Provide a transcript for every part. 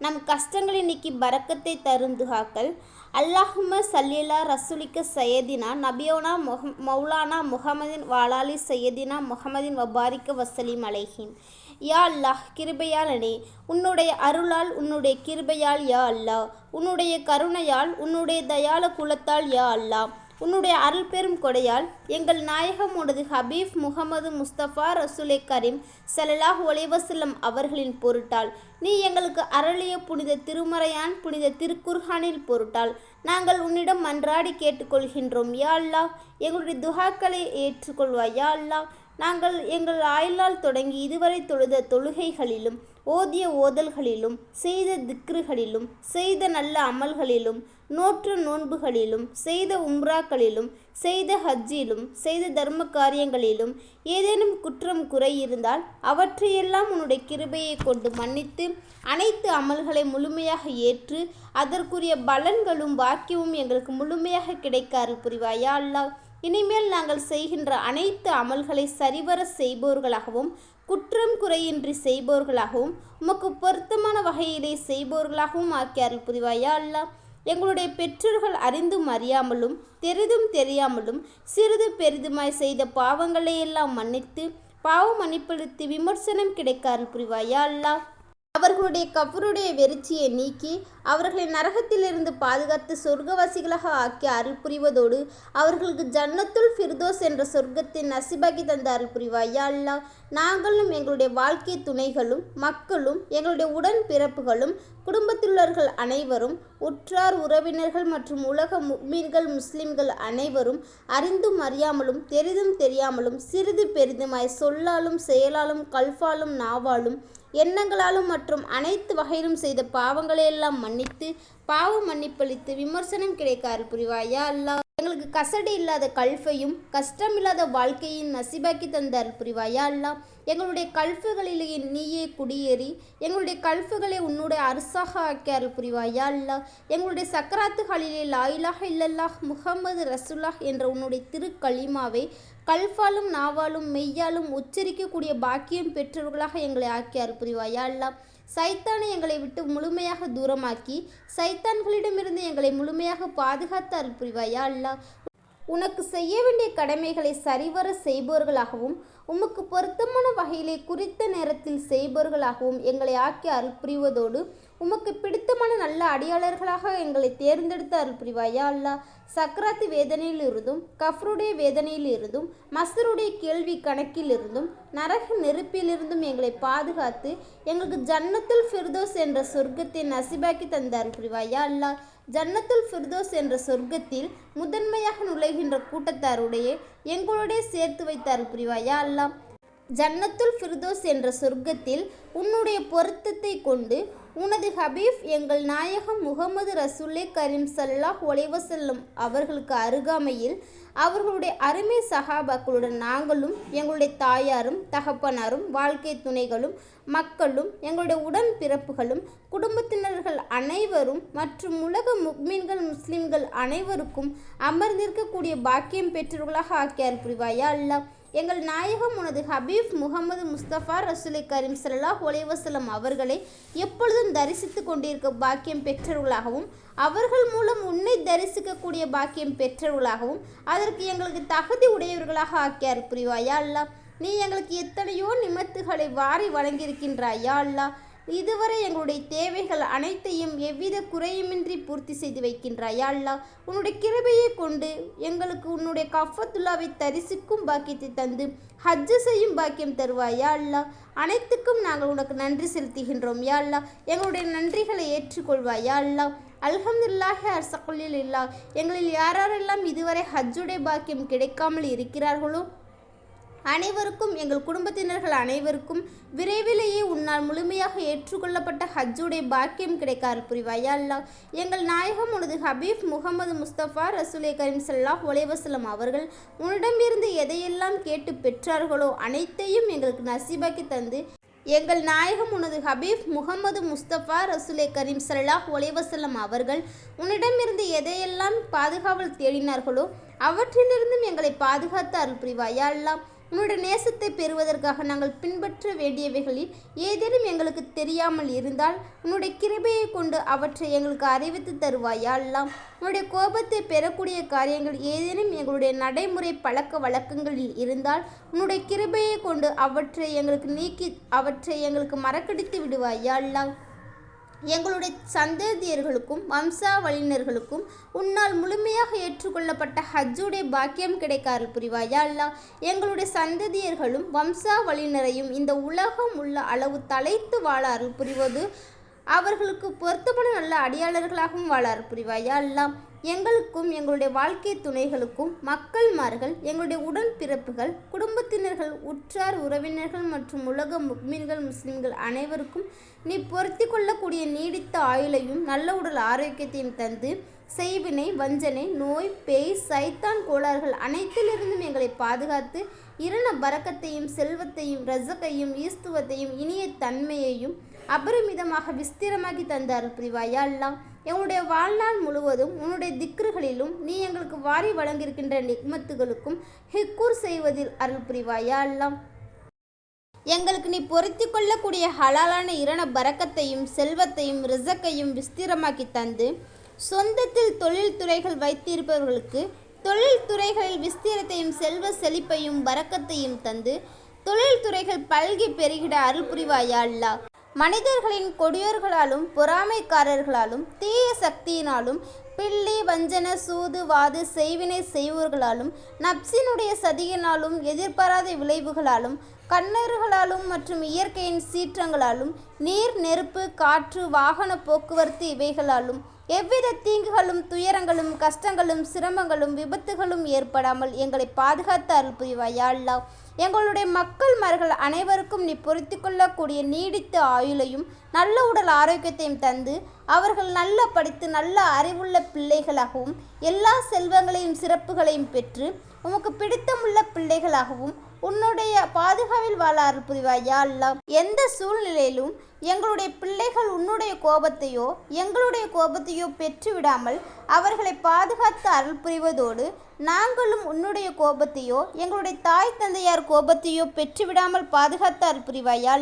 நம் கஷ்டங்களை நீக்கி பறக்கத்தை தரும் துஹாக்கள் அல்லாஹும சல்லிலா ரசூலிக்க சையதினா நபியோனா முஹம் மௌலானா முஹம்மதின் வாலாலி சையதினா முகமதின் வபாரிக்க வசலீம் அலைஹிம். யா அல்லாஹ் கிருபையாளனே உன்னுடைய அருளால் உன்னுடைய கிருபையால் யா அல்லாஹ். உன்னுடைய கருணையால் உன்னுடைய தயால குலத்தால் யா அல்லாஹ். உன்னுடைய அருள் பெரும் கொடையால் எங்கள் நாயகமுனது ஹபீப் முகமது முஸ்தபா ரசூலே கரீம் சலலாஹ் ஒலைவசல்லம் அவர்களின் பொருட்டால். நீ எங்களுக்கு அருளிய புனித திருமறையான் புனித திருக்குர்ஹானில் பொருட்டால். நாங்கள் உன்னிடம் மன்றாடி கேட்டுக்கொள்கின்றோம். யா அல்லாஹ் எங்களுடைய துஹாக்களை ஏற்றுக்கொள்வாய். யா அல்லாஹ் நாங்கள் எங்கள் ஆயுளால் தொடங்கி இதுவரை தொழுத தொழுகைகளிலும் ஓதிய ஓதல்களிலும் செய்த திக்ருகளிலும் செய்த நல்ல அமல்களிலும் நோற்று நோன்புகளிலும் செய்த உம்ராக்களிலும் செய்த ஹஜ்ஜிலும் செய்த தர்ம காரியங்களிலும் ஏதேனும் குற்றம் குறை இருந்தால் அவற்றையெல்லாம் உன்னுடைய கிருபையை கொண்டு மன்னித்து அனைத்து அமல்களை முழுமையாக ஏற்று அதற்குரிய பலன்களும் பாக்கியமும் எங்களுக்கு முழுமையாக கிடைக்க புரிவாயா அல்லாஹ்? இனிமேல் நாங்கள் செய்கின்ற அனைத்து அமல்களை சரிவர செய்பவர்களாகவும் குற்றம் குறையின்றி செய்பவர்களாகவும் உமக்கு பொருத்தமான வகையிலே செய்பவர்களாகவும் ஆக்கியார்கள். புரிவாயா அல்லா எங்களுடைய பெற்றோர்கள் அறிந்தும் அறியாமலும் தெரிதும் தெரியாமலும் சிறிது பெரிதுமாய் செய்த பாவங்களை எல்லாம் மன்னித்து பாவம் மன்னிப்பளித்து விமர்சனம் கிடைக்க புரிவாயா அல்லாஹ்? அவர்களுடைய கபருடைய வெறிச்சியை நீக்கி அவர்களை நரகத்திலிருந்து பாதுகாத்து சொர்க்கவாசிகளாக ஆக்கி அருள் புரிவதோடு அவர்களுக்கு ஜன்னத்துல் ஃபிர்தோஸ் என்ற சொர்க்கத்தை நசிபாகி தந்த அருள் புரிவாய். அல்லா நாங்களும் எங்களுடைய வாழ்க்கை துணைகளும் மக்களும் எங்களுடைய உடன் பிறப்புகளும் குடும்பத்திலுள்ளவர்கள் அனைவரும் உற்றார் உறவினர்கள் மற்றும் உலக முக்மீன்கள் முஸ்லிம்கள் அனைவரும் அறிந்தும் அறியாமலும் தெரிதும் தெரியாமலும் சிறிது பெரிதுமாய் சொல்லாலும் செயலாலும் கல்ஃபாலும் நாவாலும் எண்ணங்களாலும் மற்றும் அனைத்து வகையிலும் செய்த பாவங்களையெல்லாம் மன்னித்து பாவ மன்னிப்பளித்து விமர்சனம் கிடைக்காரு புரிவாயா அல்லாஹ்? எங்களுக்கு கசடி இல்லாத கல்ஃபையும் கஷ்டமில்லாத வாழ்க்கையின் நசிபாக்கி தந்தார் புரிவாயா அல்லா எங்களுடைய கல்ஃபுகளிலேயே நீயே குடியேறி எங்களுடைய கல்ஃபுகளை உன்னுடைய அரசாக ஆக்கியார் புரிவாயா அல்லா எங்களுடைய சக்கராத்துகளிலே லாயிலாக இல்லல்லாஹ் முகமது ரசுல்லாஹ் என்ற உன்னுடைய திருக்களிமாவை கல்ஃபாலும் நாவாலும் மெய்யாலும் உச்சரிக்கக்கூடிய பாக்கியம் பெற்றவர்களாக எங்களை ஆக்கியார் புரிவாயா அல்லா சைத்தானை எங்களை விட்டு முழுமையாக தூரமாக்கி சைத்தான்களிடமிருந்து எங்களை முழுமையாக பாதுகாத்து அருள் புரிவாயா? அல்லாஹ் உனக்கு செய்ய வேண்டிய கடமைகளை சரிவர செய்பவர்களாகவும் உமக்கு பொருத்தமான வகையிலே குறித்த நேரத்தில் செய்பவர்களாகவும் எங்களை ஆக்கி அருள் புரிவதோடு உமக்கு பிடித்தமான நல்ல அடியாளர்களாக எங்களை தேர்ந்தெடுத்து அருள் புரிவாயா அல்லா சக்கராத்து வேதனையில் இருந்தும் கஃப்ருடைய வேதனையில் இருந்தும் மசருடைய கேள்வி கணக்கில் இருந்தும் நரக நெருப்பிலிருந்தும் எங்களை பாதுகாத்து எங்களுக்கு ஜன்னத்துல் ஃபிர்தோஸ் என்ற சொர்க்கத்தை நசிபாக்கி தந்தார் புரிவாயா அல்லா ஜன்னத்துல் ஃபிர்தோஸ் என்ற சொர்க்கத்தில் முதன்மையாக நுழைகின்ற கூட்டத்தாருடைய எங்களுடைய சேர்த்து வைத்தார் புரிவாயா அல்லாம் ஜன்னத்துல் ஃபிர்தோஸ் என்ற சொர்க்கத்தில் உன்னுடைய பொருத்தத்தை கொண்டு உனது ஹபீப் எங்கள் நாயகம் முகமது ரசூலே கரீம் சல்லாஹ் ஒலைவசல்லம் அவர்களுக்கு அருகாமையில் அவர்களுடைய அருமை சகாபாக்களுடன் நாங்களும் எங்களுடைய தாயாரும் தகப்பனாரும் வாழ்க்கை துணைகளும் மக்களும் எங்களுடைய உடன் பிறப்புகளும் குடும்பத்தினர்கள் அனைவரும் மற்றும் உலக முக்மீன்கள் முஸ்லிம்கள் அனைவருக்கும் அமர்ந்திருக்கக்கூடிய பாக்கியம் பெற்றவர்களாக ஆக்கியார் புரிவாயா அல்லாஹ்? எங்கள் நாயகம் உனது ஹபீப் முகமது முஸ்தபா ரசூலை கரீம் சல்லா ஒலைவசலம் அவர்களை எப்பொழுதும் தரிசித்து கொண்டிருக்க பாக்கியம் பெற்றவர்களாகவும் அவர்கள் மூலம் உன்னை தரிசிக்கக்கூடிய பாக்கியம் பெற்றவர்களாகவும் அதற்கு எங்களுக்கு தகுதி உடையவர்களாக ஆக்கியார் புரிவாயா அல்லா நீ எங்களுக்கு எத்தனையோ நிமத்துகளை வாரி வழங்கியிருக்கின்றாயா அல்லா இதுவரை எங்களுடைய தேவைகள் அனைத்தையும் எவ்வித குறையுமின்றி பூர்த்தி செய்து வைக்கின்றாயா அல்லா உன்னுடைய கிருபையை கொண்டு எங்களுக்கு உன்னுடைய கஃபத்துல்லாவை தரிசிக்கும் பாக்கியத்தை தந்து ஹஜ்ஜு செய்யும் பாக்கியம் தருவாயா அல்லா அனைத்துக்கும் நாங்கள் உனக்கு நன்றி செலுத்துகின்றோம் யா அல்லா எங்களுடைய நன்றிகளை ஏற்றுக்கொள்வாயா அல்லா அல்ஹம்துல்லாஹி அர்சகுல்லில் இல்லா எங்களில் யாரெல்லாம் இதுவரை ஹஜ்ஜுடைய பாக்கியம் கிடைக்காமல் இருக்கிறார்களோ அனைவருக்கும் எங்கள் குடும்பத்தினர்கள் அனைவருக்கும் விரைவிலேயே உன்னால் முழுமையாக ஏற்றுக்கொள்ளப்பட்ட ஹஜ்ஜுடைய பாக்கியம் கிடைக்கார் புரிவாயா அல்லா? எங்கள் நாயகம் உனது ஹபீப் முகமது முஸ்தபா ரசூலே கரீம் சல்லாஹ் ஒலைவசலம் அவர்கள் உன்னிடமிருந்து எதையெல்லாம் கேட்டு பெற்றார்களோ அனைத்தையும் எங்களுக்கு நசீபாக்கி தந்து எங்கள் நாயகம் உனது ஹபீப் முகமது முஸ்தபா ரசூலே கரீம் சல்லாஹ் ஒலைவசல்லம் அவர்கள் உன்னிடமிருந்து எதையெல்லாம் பாதுகாவல் தேடினார்களோ அவற்றிலிருந்தும் எங்களை பாதுகாத்து அருள் புரிவாயா அல்லாம் உன்னுடைய நேசத்தை பெறுவதற்காக நாங்கள் பின்பற்ற வேண்டியவைகளில் ஏதேனும் எங்களுக்கு தெரியாமல் இருந்தால் உன்னுடைய கிருபையை கொண்டு அவற்றை எங்களுக்கு அறிவித்து தருவாயா அல்லாம் உன்னுடைய கோபத்தை பெறக்கூடிய காரியங்கள் ஏதேனும் எங்களுடைய நடைமுறை பழக்க வழக்கங்களில் இருந்தால் உன்னுடைய கிருபையை கொண்டு அவற்றை எங்களுக்கு நீக்கி அவற்றை எங்களுக்கு மறக்கடித்து விடுவாயா அல்லாம் எங்களுடைய சந்ததியர்களுக்கும் வம்சாவளியினர்களுக்கும் உன்னால் முழுமையாக ஏற்றுக்கொள்ளப்பட்ட ஹஜ்ஜுடைய பாக்கியம் கிடைக்க அருள் புரிவாயா? அல்லா எங்களுடைய சந்ததியர்களும் வம்சாவளியினரையும் இந்த உலகம் உள்ள அளவு தலைத்து வாழ அருள் புரிவது அவர்களுக்கு பொருத்தமான நல்ல அடியாளர்களாகவும் வாழ அருள் புரிவாயா? அல்லாம் எங்களுக்கும் எங்களுடைய வாழ்க்கை துணைகளுக்கும் மக்கள்மார்கள் எங்களுடைய உடன் பிறப்புகள் குடும்பத்தினர்கள் உற்றார் உறவினர்கள் மற்றும் உலக முக்மீன்கள் முஸ்லிம்கள் அனைவருக்கும் நீ பொருத்தி கொள்ளக்கூடிய நீடித்த ஆயுளையும் நல்ல உடல் ஆரோக்கியத்தையும் தந்து செய்வினை வஞ்சனை நோய் பேய் சைத்தான் கோளாறுகள் அனைத்திலிருந்தும் எங்களை பாதுகாத்து இரண பரக்கத்தையும் செல்வத்தையும் ரசக்கையும் ஈஸ்துவத்தையும் இனிய தன்மையையும் அபரிமிதமாக விஸ்திரமாக்கி தந்தார் அருள் புரிவாயா அல்லாம் எங்களுடைய வாழ்நாள் முழுவதும் உன்னுடைய திக்ருகளிலும் நீ எங்களுக்கு வாரி வழங்கியிருக்கின்ற நிக்மத்துகளுக்கும் ஹிக்கூர் செய்வதில் அருள் புரிவாயா அல்லாம் எங்களுக்கு நீ பொருத்தி கொள்ளக்கூடிய ஹலாலான இரண பறக்கத்தையும் செல்வத்தையும் ரிசக்கையும் விஸ்தீரமாக்கி தந்து சொந்தத்தில் தொழில் துறைகள் வைத்திருப்பவர்களுக்கு தொழில் துறைகளில் விஸ்தீரத்தையும் செல்வ செழிப்பையும் பறக்கத்தையும் தந்து தொழில் துறைகள் பல்கி பெருகிட அருள் புரிவாயா அல்லா மனிதர்களின் கொடியோர்களாலும் பொறாமைக்காரர்களாலும் தீய சக்தியினாலும் பில்லி வஞ்சன சூது வாது செய்வினை செய்வோர்களாலும் நப்சினுடைய சதியினாலும் எதிர்பாராத விளைவுகளாலும் கண்ணறுகளாலும் மற்றும் இயற்கையின் சீற்றங்களாலும் நீர் நெருப்பு காற்று வாகன போக்குவரத்து இவைகளாலும் எவ்வித தீங்குகளும் துயரங்களும் கஷ்டங்களும் சிரமங்களும் விபத்துகளும் ஏற்படாமல் எங்களை பாதுகாத்து அருள் புரிவாயா எங்களுடைய மக்கள் மார்கள் அனைவருக்கும் நீ பொருத்தி கொள்ளக்கூடிய நீடித்த ஆயுளையும் நல்ல உடல் ஆரோக்கியத்தையும் தந்து அவர்கள் நல்ல படித்து நல்ல அறிவுள்ள பிள்ளைகளாகவும் எல்லா செல்வங்களையும் சிறப்புகளையும் பெற்று உமக்கு பிடித்தமுள்ள பிள்ளைகளாகவும் உன்னுடைய பாதுகாவில் வாழ அருள் புரிவாயா? அல்லாஹ் எந்த சூழ்நிலையிலும் எங்களுடைய பிள்ளைகள் உன்னுடைய கோபத்தையோ எங்களுடைய கோபத்தையோ பெற்றுவிடாமல் அவர்களை பாதுகாத்து அருள் புரிவதோடு நாங்களும் உன்னுடைய கோபத்தையோ எங்களுடைய தாய் தந்தையார் கோபத்தையோ பெற்றுவிடாமல் பாதுகாத்தார் அருள் புரிவாயா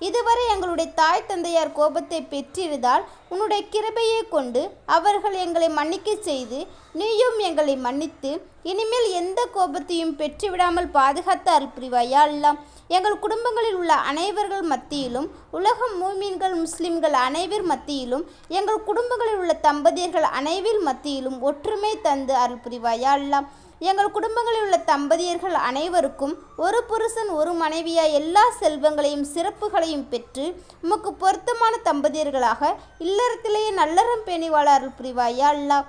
இதுவரை எங்களுடைய தாய் தந்தையார் கோபத்தை பெற்றிருந்தால் உன்னுடைய கிருபையை கொண்டு அவர்கள் எங்களை மன்னிக்க செய்து நீயும் எங்களை மன்னித்து இனிமேல் எந்த கோபத்தையும் பெற்றுவிடாமல் பாதுகாத்தார் அருள் புரிவாயா அல்லாஹ் எங்கள் குடும்பங்களில் உள்ள அனைவர்கள் மத்தியிலும் உலகம் மூமீன்கள் முஸ்லிம்கள் அனைவர் மத்தியிலும் எங்கள் குடும்பங்களில் உள்ள தம்பதியர்கள் அனைவர் மத்தியிலும் ஒற்றுமை தந்து அருள் புரிவாயா அல்லாம் எங்கள் குடும்பங்களில் உள்ள தம்பதியர்கள் அனைவருக்கும் ஒரு புருஷன் ஒரு மனைவியா எல்லா செல்வங்களையும் சிறப்புகளையும் பெற்று உமக்கு பொருத்தமான தம்பதியர்களாக இல்லறத்திலேயே நல்லறம் பேணி வாழ அருள் புரிவாயா அல்லாஹ்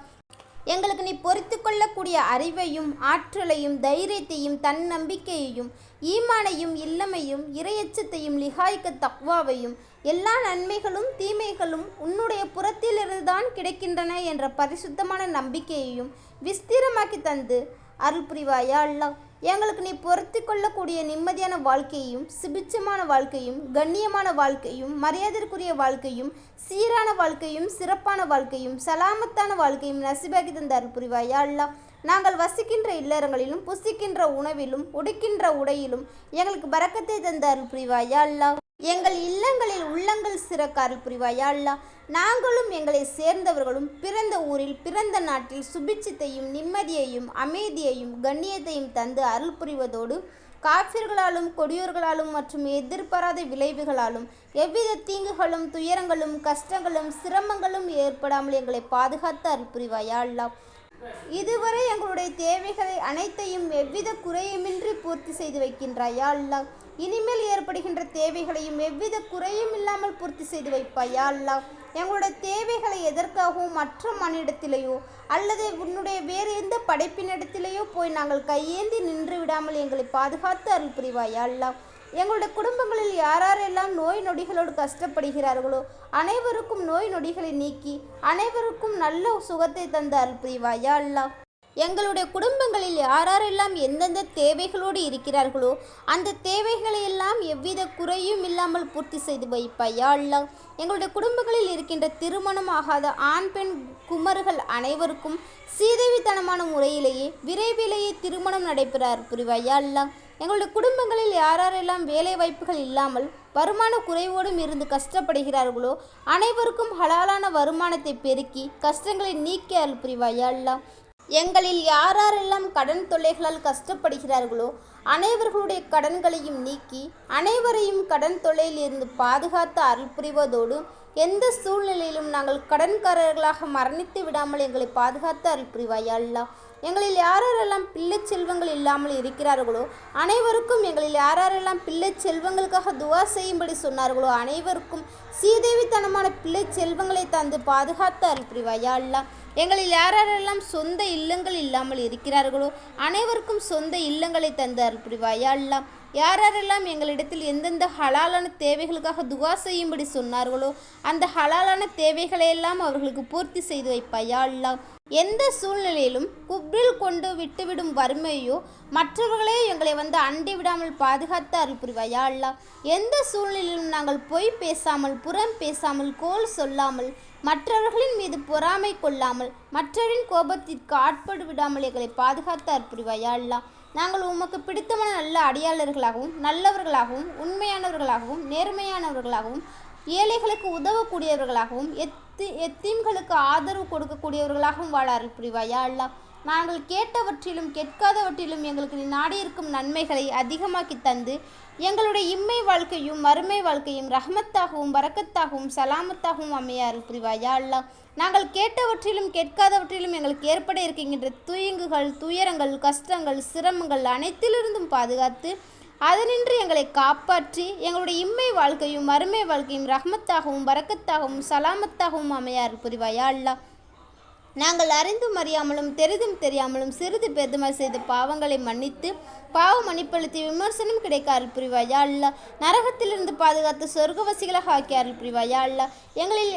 எங்களுக்கு நீ பொறித்து கொள்ளக்கூடிய அறிவையும் ஆற்றலையும் தைரியத்தையும் தன்னம்பிக்கையையும் ஈமானையும் இல்லமையும் இரையச்சத்தையும் லிகாய்க்க தக்வாவையும் எல்லா நன்மைகளும் தீமைகளும் உன்னுடைய புறத்திலிருந்துதான் கிடைக்கின்றன என்ற பரிசுத்தமான நம்பிக்கையையும் விஸ்திரமாக்கி தந்து அருள் புரிவாயா அல்லாஹ். எங்களுக்கு நீ பொருத்தி கொள்ளக்கூடிய நிம்மதியான வாழ்க்கையும் சுபிட்சமான வாழ்க்கையும் கண்ணியமான வாழ்க்கையும் மரியாதைக்குரிய வாழ்க்கையும் சீரான வாழ்க்கையும் சிறப்பான வாழ்க்கையும் சலாமத்தான வாழ்க்கையும் நசிபாக்கி தந்தார் புரிவாயா அல்லாஹ் நாங்கள் வசிக்கின்ற இல்லறங்களிலும் புசிக்கின்ற உணவிலும் உடுக்கின்ற உடையிலும் எங்களுக்கு பறக்கத்தை தந்தார் புரிவாயா அல்லா. எங்கள் இல்லங்களில் உள்ளங்கள் சிறக்க அருள் புரிவாயா நாங்களும் எங்களை சேர்ந்தவர்களும் பிறந்த ஊரில் பிறந்த நாட்டில் சுபிட்சத்தையும் நிம்மதியையும் அமைதியையும் கண்ணியத்தையும் தந்து அருள் புரிவதோடு காஃபிர்களாலும் கொடியோர்களாலும் மற்றும் எதிர்பாராத விளைவுகளாலும் எவ்வித தீங்குகளும் துயரங்களும் கஷ்டங்களும் சிரமங்களும் ஏற்படாமல் எங்களை பாதுகாத்து அருள் புரிவாயா? அல்லாஹ் இதுவரை எங்களுடைய தேவைகளை அனைத்தையும் எவ்வித குறையுமின்றி பூர்த்தி செய்து வைக்கின்றாயா அல்லாஹ் இனிமேல் ஏற்படுகின்ற தேவைகளையும் எவ்வித குறையும் இல்லாமல் பூர்த்தி செய்து வைப்பாயா அல்லாஹ் எங்களுடைய தேவைகளை எதற்காகவும் மற்ற மனிடத்திலேயோ அல்லது உன்னுடைய வேறு எந்த படைப்பினிடத்திலேயோ போய் நாங்கள் கையேந்தி நின்று விடாமல் எங்களை பாதுகாத்து அருள் புரிவாயா அல்லாஹ் எங்களுடைய குடும்பங்களில் யாரெல்லாம் நோய் நொடிகளோடு கஷ்டப்படுகிறார்களோ அனைவருக்கும் நோய் நொடிகளை நீக்கி அனைவருக்கும் நல்ல சுகத்தை தந்த அருள் புரிவாயா எங்களுடைய குடும்பங்களில் யாரெல்லாம் எந்தெந்த தேவைகளோடு இருக்கிறார்களோ அந்த தேவைகளை எல்லாம் எவ்வித குறையும் இல்லாமல் பூர்த்தி செய்து வைப்பாயா அல்லா எங்களுடைய குடும்பங்களில் இருக்கின்ற திருமணம் ஆகாத ஆண் பெண் குமர்கள் அனைவருக்கும் சீதவித்தனமான முறையிலேயே விரைவிலேயே திருமணம் நடைபெறார் புரிவாயா அல்லா எங்களுடைய குடும்பங்களில் யாரெல்லாம் வேலை வாய்ப்புகள் இல்லாமல் வருமான குறைவோடும் இருந்து கஷ்டப்படுகிறார்களோ அனைவருக்கும் ஹலாலான வருமானத்தை பெருக்கி கஷ்டங்களை நீக்கி அருள் புரிவாயா எங்களில் யாரெல்லாம் கடன் தொல்லைகளால் கஷ்டப்படுகிறார்களோ அனைவர்களுடைய கடன்களையும் நீக்கி அனைவரையும் கடன் தொல்லையில் இருந்து பாதுகாத்து அருள் புரிவதோடு எந்த சூழ்நிலையிலும் நாங்கள் கடன்காரர்களாக மரணித்து விடாமல் எங்களை பாதுகாத்து அருள் புரிவாயா எங்களில் யாரெல்லாம் பிள்ளை செல்வங்கள் இல்லாமல் இருக்கிறார்களோ அனைவருக்கும் எங்களில் யாரெல்லாம் பிள்ளை செல்வங்களுக்காக துவா செய்யும்படி சொன்னார்களோ அனைவருக்கும் சீதேவித்தனமான பிள்ளை செல்வங்களை தந்து பாதுகாத்து அருள் அல்லா. எங்களில் யாரெல்லாம் சொந்த இல்லங்கள் இல்லாமல் இருக்கிறார்களோ அனைவருக்கும் சொந்த இல்லங்களை தந்து அருள் அல்லா. யாரெல்லாம் எங்களிடத்தில் எந்தெந்த ஹலாலான தேவைகளுக்காக துவா செய்யும்படி சொன்னார்களோ அந்த ஹலாலான தேவைகளையெல்லாம் அவர்களுக்கு பூர்த்தி செய்து வைப்பாயா அல்லா. எந்த சூழ்நிலையிலும் குப்ரில் கொண்டு விட்டுவிடும் வறுமையோ மற்றவர்களே எங்களை வந்து அண்டி விடாமல் பாதுகாத்து அருள் புரிவாயா எந்த சூழ்நிலையிலும் நாங்கள் பொய் பேசாமல் புறம் பேசாமல் கோல் சொல்லாமல் மற்றவர்களின் மீது பொறாமை கொள்ளாமல் மற்றவரின் கோபத்திற்கு ஆட்படு விடாமல் எங்களை பாதுகாத்து அருள் புரிவாயா நாங்கள் உமக்கு பிடித்தமான நல்ல அடியாளர்களாகவும் நல்லவர்களாகவும் உண்மையானவர்களாகவும் நேர்மையானவர்களாகவும் ஏழைகளுக்கு உதவக்கூடியவர்களாகவும் எத்தி எத்தீம்களுக்கு ஆதரவு கொடுக்கக்கூடியவர்களாகவும் வாழ அருள் புரிவாயா அல்லாஹ்? நாங்கள் கேட்டவற்றிலும் கேட்காதவற்றிலும் எங்களுக்கு நீ நாடியிருக்கும் நன்மைகளை அதிகமாக்கி தந்து எங்களுடைய இம்மை வாழ்க்கையும் மறுமை வாழ்க்கையும் ரஹமத்தாகவும் வரக்கத்தாகவும் சலாமத்தாகவும் அமையாறு புரிவாயா அல்லாஹ்? நாங்கள் கேட்டவற்றிலும் கேட்காதவற்றிலும் எங்களுக்கு ஏற்பட இருக்கின்ற தூயங்குகள் துயரங்கள் கஷ்டங்கள் சிரமங்கள் அனைத்திலிருந்தும் பாதுகாத்து அதனின்று எங்களை காப்பாற்றி எங்களுடைய இம்மை வாழ்க்கையும் மறுமை வாழ்க்கையும் ரஹமத்தாகவும் வரக்கத்தாகவும் சலாமத்தாகவும் அமைய புரிவாயா அல்லா நாங்கள் அறிந்தும் அறியாமலும் தெரிதும் தெரியாமலும் சிறிது பெருதுமாய் செய்த பாவங்களை மன்னித்து பாவ மன்னிப்பளித்து விமர்சனம் கிடைக்க அருள் புரிவாயா அல்லா நரகத்திலிருந்து பாதுகாத்து சொர்க்கவசிகளாக ஆக்கி அருள் புரிவாயா அல்லா எங்களில்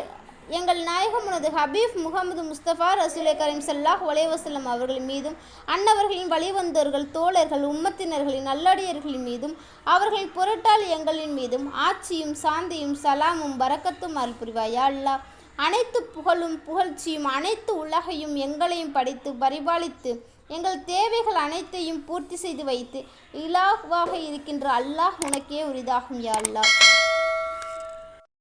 எங்கள் நாயகம் உனது ஹபீப் முகமது முஸ்தபா ரசூலை கரீம் சல்லாஹ் வலைவசல்லம் அவர்கள் மீதும் அன்னவர்களின் வழிவந்தோர்கள் தோழர்கள் உம்மத்தினர்களின் நல்லடியர்களின் மீதும் அவர்களின் பொருட்டால் எங்களின் மீதும் ஆட்சியும் சாந்தியும் சலாமும் வரக்கத்தும் அருள் புரிவாயா அனைத்து புகழும் புகழ்ச்சியும் அனைத்து உலகையும் எங்களையும் படித்து பரிபாலித்து எங்கள் தேவைகள் அனைத்தையும் பூர்த்தி செய்து வைத்து இலாவாக இருக்கின்ற அல்லாஹ் உனக்கே உரிதாகும் யா அல்லாஹ்.